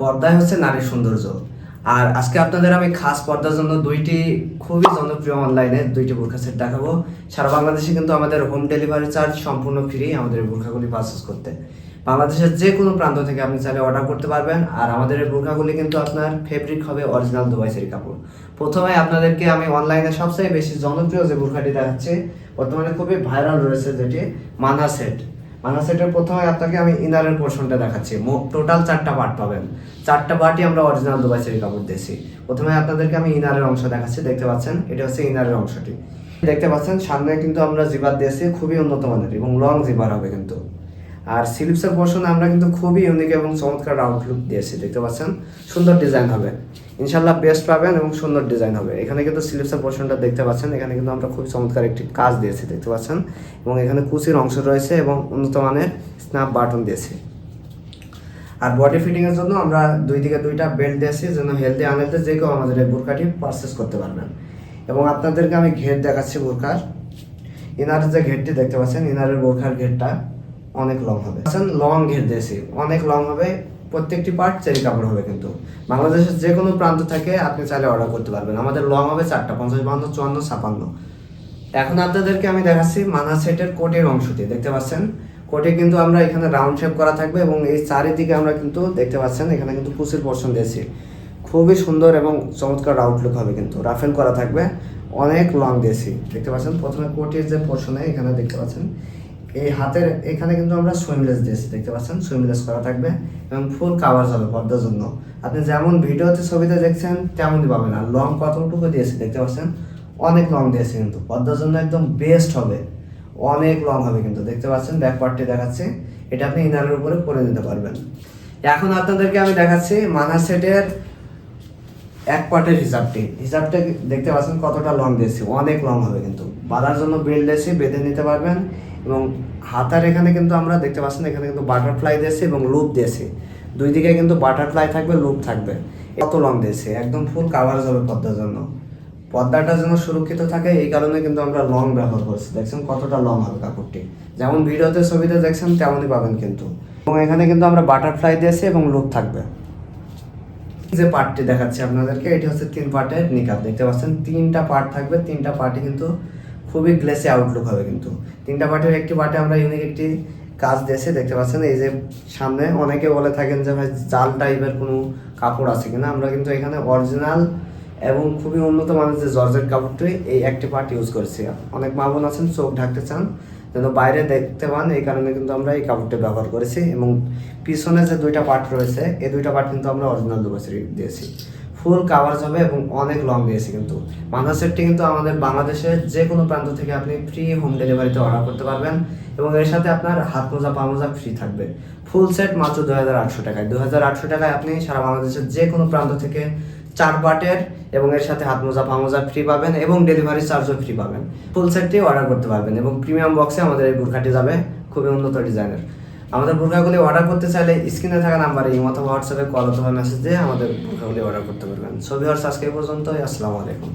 পর্দায় হচ্ছে নারীর সৌন্দর্য। আর আজকে আপনাদের আমি খাস পর্দার জন্য দুইটি খুবই জনপ্রিয় অনলাইনে দুইটি বোরখা সেট দেখাবো। সারা বাংলাদেশে কিন্তু আমাদের হোম ডেলিভারি চার্জ সম্পূর্ণ ফ্রি আমাদের বোরখাগুলি পারচেস করতে। বাংলাদেশের যে কোনো প্রান্ত থেকে আপনি চাইলে অর্ডার করতে পারবেন। আর আমাদের এই বোরখাগুলি কিন্তু আপনার ফেব্রিক হবে অরিজিনাল দুবাইসের কাপড়। প্রথমে আপনাদেরকে আমি অনলাইনে সবচেয়ে বেশি জনপ্রিয় যে বোরখাটি দেখাচ্ছি, বর্তমানে খুবই ভাইরাল রয়েছে যেটি মানা সেট মানা সেটের প্রথমে আপনাকে আমি ইনারের পোর্শনটা দেখাচ্ছি। টোটাল চারটা পার্ট পাবেন। চারটা পার্টই আমরা অরিজিনাল দুবাই সেরি কাপড় দিয়েছি। প্রথমে আপনাদেরকে আমি ইনারের অংশ দেখাচ্ছি, দেখতে পাচ্ছেন? এটা হচ্ছে ইনারের অংশটি। দেখতে পাচ্ছেন, সামনে কিন্তু আমরা জিবার দিয়েছি, খুবই উন্নত মানের এবং লং জিবার হবে কিন্তু। আর সিলিপসের পোর্শন আমরা কিন্তু খুবই ইউনিক এবং চমৎকার আউটলুক দিয়েছি, দেখতে পাচ্ছেন? সুন্দর ডিজাইন হবে। ইনশাল্লাহ বেস্ট পাবেন এবং সুন্দর ডিজাইন হবে। এখানে কিন্তু সিলিপসের পোর্শনটা দেখতে পাচ্ছেন। এখানে কিন্তু আমরা খুব চমৎকার একটি কাজ দিয়েছি, দেখতে পাচ্ছেন? এবং এখানে কুচির অংশ রয়েছে এবং উন্নত মানের স্ন্যাপ বাটন দিয়েছি। আর বডি ফিটিং এর জন্য আমরা দুই দিকে দুইটা বেল্ট দিয়েছি, যেন হেলদি আনহেলদি যে কেউ আমাদের এই বোরকাটি পারচেস করতে পারবেন। এবং আপনাদেরকে আমি ঘের দেখাচ্ছি বোরকার ইনারের যে ঘেরটি দেখতে পাচ্ছেন, ইনারের বোরখার ঘেরটা অনেক লং হবে। লং ঘের দিয়েছি। অনেক লং হবে। প্রত্যেকটি পার্ট চেরি কাপড় হবে কিন্তু। বাংলাদেশের যে কোনো প্রান্ত থেকে আপনি চাইলে অর্ডার করতে পারবেন। আমাদের লং হবে চারটা, পঞ্চাশ বান্ন, চুয়ান্ন, ছাপান্ন। এখন আপনাদেরকে আমি দেখাচ্ছি মানা সেটের কোটের অংশটি, দেখতে পাচ্ছেন? কোটে কিন্তু আমরা এখানে রাউন্ড শেপ করা থাকবে এবং এই চারিদিকে আমরা কিন্তু দেখতে পাচ্ছেন, এখানে কিন্তু কুচির পোর্শন দিয়েছি। খুবই সুন্দর এবং চমৎকার আউটলুক হবে কিন্তু রাফেল করা থাকবে। অনেক লং দিয়েছি, দেখতে পাচ্ছেন? প্রথমে কোটের যে পোর্শনে এখানে দেখতে পাচ্ছেন এই হাতের এখানে কিন্তু আমরা সুইমলেস দিয়েছি, দেখতে পাচ্ছেন? সুইমলেস করা থাকবে এবং ফুল কাভার হবে পর্দার জন্য। আপনি যেমন ভিডিওতে ছবিতে দেখছেন, তেমনই পাবেন। আর লং কতটুকু দিয়েছি, দেখতে পাচ্ছেন? অনেক লং দিয়েছে কিন্তু। পর্দার জন্য একদম বেস্ট হবে। অনেক লং হবে কিন্তু, দেখতে পাচ্ছেন? ব্যাক পার্টটি দেখাচ্ছে। এটা আপনি ইনারের উপরে পরে নিতে পারবেন। এখন আপনাদেরকে আমি দেখাচ্ছি মানা সেটের এক পার্টের হিসাবটি। হিসাবটা দেখতে পাচ্ছেন কতটা লং দিয়েছি। অনেক লং হবে কিন্তু। বাঁধার জন্য বেল্ট দিয়েছি, বেঁধে নিতে পারবেন। এবং হাতার এখানে কিন্তু আমরা দেখতে পাচ্ছেন এখানে কিন্তু বাটারফ্লাই দিয়েছি এবং লুপ দিয়েছি। দুই দিকে কিন্তু বাটারফ্লাই থাকবে লুপ থাকবে। কত লং দিয়েছি? একদম ফুল কাভারেজ হবে পর্দার জন্য। পর্দাটা যেন সুরক্ষিত থাকে, এই কারণে কিন্তু আমরা লং ব্যবহার করছি। দেখছেন কতটা লং হবে কাপড়টি। যেমন ভিডিওতে ছবিতে দেখছেন, তেমনই পাবেন কিন্তু। এবং এখানে কিন্তু আমরা বাটারফ্লাই দিয়েছি এবং লুপ থাকবে। যে পার্টটি দেখাচ্ছি আপনাদেরকে, এটি হচ্ছে তিন পার্টের নিকাপ দেখতে পাচ্ছেন, তিনটা পার্ট থাকবে, তিনটা পার্টি কিন্তু খুবই গ্লেসি আউটলুক হবে কিন্তু। তিনটা পার্টের একটি পার্টে আমরা ইউনিক একটি কাজ দিয়েছি, দেখতে পাচ্ছেন, এই যে সামনে অনেকে বলে থাকেন যে, ভাই, জাল টাইপের কোনো কাপড় আছে কিনা? আমরা কিন্তু এখানে অরিজিনাল এবং খুবই উন্নত মানের যে জর্জেট কাপড়টি, এই একটি পার্ট ইউজ করেছি। অনেক মা বোন আছেন, চোখ ঢাকতে চান যেন বাইরে দেখতে পান, এই কারণে কিন্তু আমরা এই কাপড়টি ব্যবহার করেছি এবং পিছনে যে দুইটা পার্ট রয়েছে, এই দুইটা পার্ট কিন্তু আমরা অরিজিনাল দুবছর দিয়েছি। ফুল কাভারজ হবে এবং অনেক লং দিয়েছি কিন্তু। মাথা সেটটি কিন্তু আমাদের বাংলাদেশের যে কোনো প্রান্ত থেকে আপনি ফ্রি হোম ডেলিভারিতে অর্ডার করতে পারবেন এবং এর সাথে আপনার হাত মোজা, পা মোজা ফ্রি থাকবে। ফুল সেট মাত্র দু হাজার আটশো টাকায়। দু হাজার আটশো টাকায় আপনি সারা বাংলাদেশের যে কোনো প্রান্ত থেকে চার বাটের এবং এর সাথে হাত মোজা, পা মোজা ফ্রি পাবেন এবং ডেলিভারি চার্জও ফ্রি পাবেন। ফুল সেটটি অর্ডার করতে পারবেন এবং প্রিমিয়াম বক্সে আমাদের এই বুর্খাটি যাবে খুবই উন্নত ডিজাইনের। আমাদের বুর্খাগুলি অর্ডার করতে চাইলে স্ক্রিনে থাকা নাম্বারে এই অথবা হোয়াটসঅ্যাপে কল অথবা মেসেজ দিয়ে আমাদের বুর্খাগুলি অর্ডার করতে পারবেন। ছবি আর আজকে পর্যন্ত আসসালামু আলাইকুম।